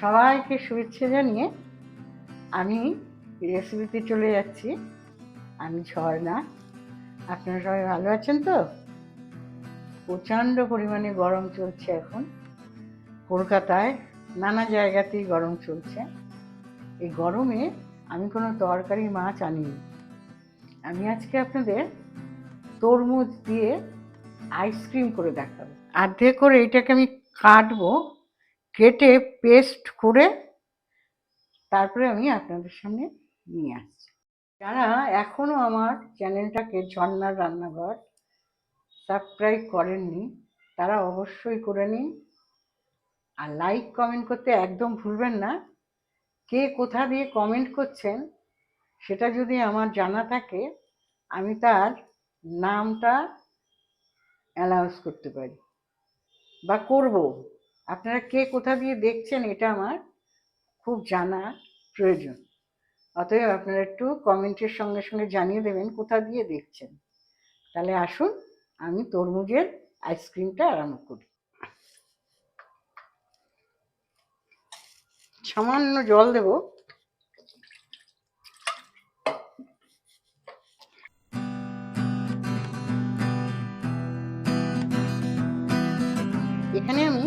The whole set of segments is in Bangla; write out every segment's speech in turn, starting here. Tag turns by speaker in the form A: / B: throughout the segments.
A: সবাইকে শুভেচ্ছা জানিয়ে আমি রেসিপিতে চলে যাচ্ছি। আমি ঝর্ণা। আপনারা সবাই ভালো আছেন তো? প্রচণ্ড পরিমাণে গরম চলছে এখন। কলকাতায় নানা জায়গাতেই গরম চলছে। এই গরমে আমি কোনো তরকারি, মাছ আনিনি। আমি আজকে আপনাদের তরমুজ দিয়ে আইসক্রিম করে দেখাবো। আর্ধেক করে এটাকে আমি কাটবো। কেটে পেস্ট করে তারপরে আমি আপনাদের সামনে নিয়ে আসছি। যারা এখনও আমার চ্যানেলটাকে ঝর্নার রান্নাঘর সাবস্ক্রাইব করেননি, তারা অবশ্যই করে নিন। আর লাইক কমেন্ট করতে একদম ভুলবেন না। কে কোথা দিয়ে কমেন্ট করছেন, সেটা যদি আমার জানা থাকে, আমি তার নামটা অ্যানাউন্স করতে পারি বা করব। আপনারা কে কোথা দিয়ে দেখছেন এটা আমার খুব জানা প্রয়োজন। অতএব আপনারা একটু কমেন্টের সঙ্গে সঙ্গে জানিয়ে দেবেন কোথা দিয়ে দেখছেন। তাহলে আসুন, আমি তরমুজের আইসক্রিমটা আরম্ভ করি। সামান্য জল দেব। এখানে আমি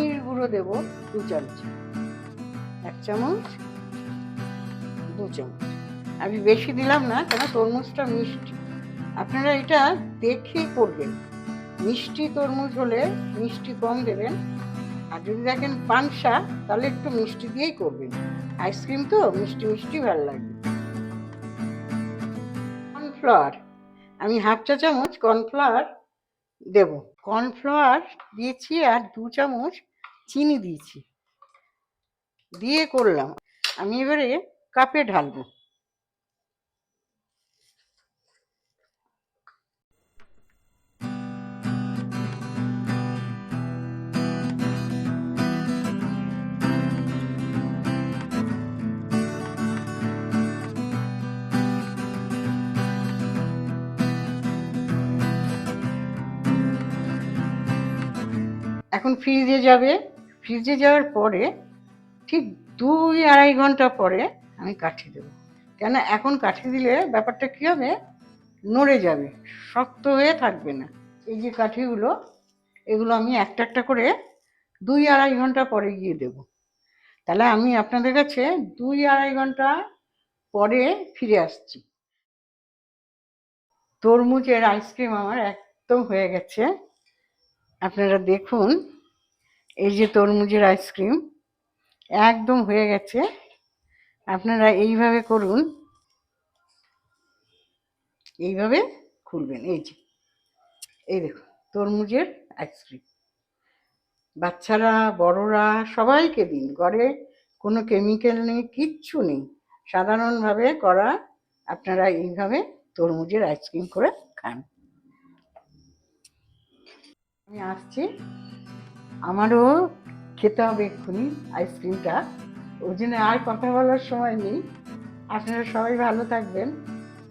A: চিনির গুঁড়ো দেব দু চামচ। এক চামচ, দু চামচ। আমি বেশি দিলাম না, কেন তরমুজটা মিষ্টি। আপনারা এটা দেখে করবেন। মিষ্টি তরমুজ হলে মিষ্টি কম দেবেন। আর যদি দেখেন পানসা, তাহলে একটু মিষ্টি দিয়েই করবেন। আইসক্রিম তো মিষ্টি মিষ্টি ভালো লাগবে কর্নফ্লাওয়ার। আমি হাফ চা চামচ কর্নফ্লাওয়ার দেব। কর্নফ্লাওয়ার দিয়েছি আর দু চামচ চিনি দিয়েছি। দিয়ে করলাম। আমি এবারে কাপে ঢালবো। এখন ফ্রিজে যাবে। ফ্রিজে যাওয়ার পরে ঠিক দুই আড়াই ঘণ্টা পরে আমি কাঠি দেবো। কেন এখন কাঠি দিলে ব্যাপারটা কী হবে? নড়ে যাবে, শক্ত হয়ে থাকবে না। এই যে কাঠিগুলো, এগুলো আমি একটা একটা করে দুই আড়াই ঘণ্টা পরে গিয়ে দেব। তাহলে আমি আপনাদের কাছে দুই আড়াই ঘণ্টা পরে ফিরে আসছি। তরমুজের আইসক্রিম আমার একদম হয়ে গেছে। আপনারা দেখুন। এই যে তরমুজের আইসক্রিম, একদম হয়ে গেছে। আপনারা এইভাবে করুন। এইভাবে খুলবেন। এই যে, এই দেখুন, তরমুজের আইসক্রিম। বাচ্চারা, বড়রা, সবাইকে দিন। ঘরে কোনো কেমিক্যাল নেই, কিচ্ছু নেই। সাধারণভাবে করা, আপনারা এইভাবে তরমুজের আইসক্রিম করে খান। আমি আসছি। আমারও খেতে হবে এক্ষুনি আইসক্রিমটা। ওই জন্য আর কথা বলার সময় নেই। আপনারা সবাই ভালো থাকবেন।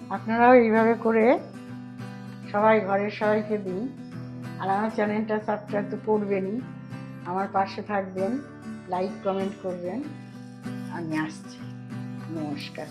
A: আপনারাও এইভাবে করে সবাই ঘরের সবাইকে দিন। আর আমার চ্যানেলটা সাবস্ক্রাইব তো করবেনই। আমার পাশে থাকবেন লাইক কমেন্ট করবেন। আমি আসছি। নমস্কার।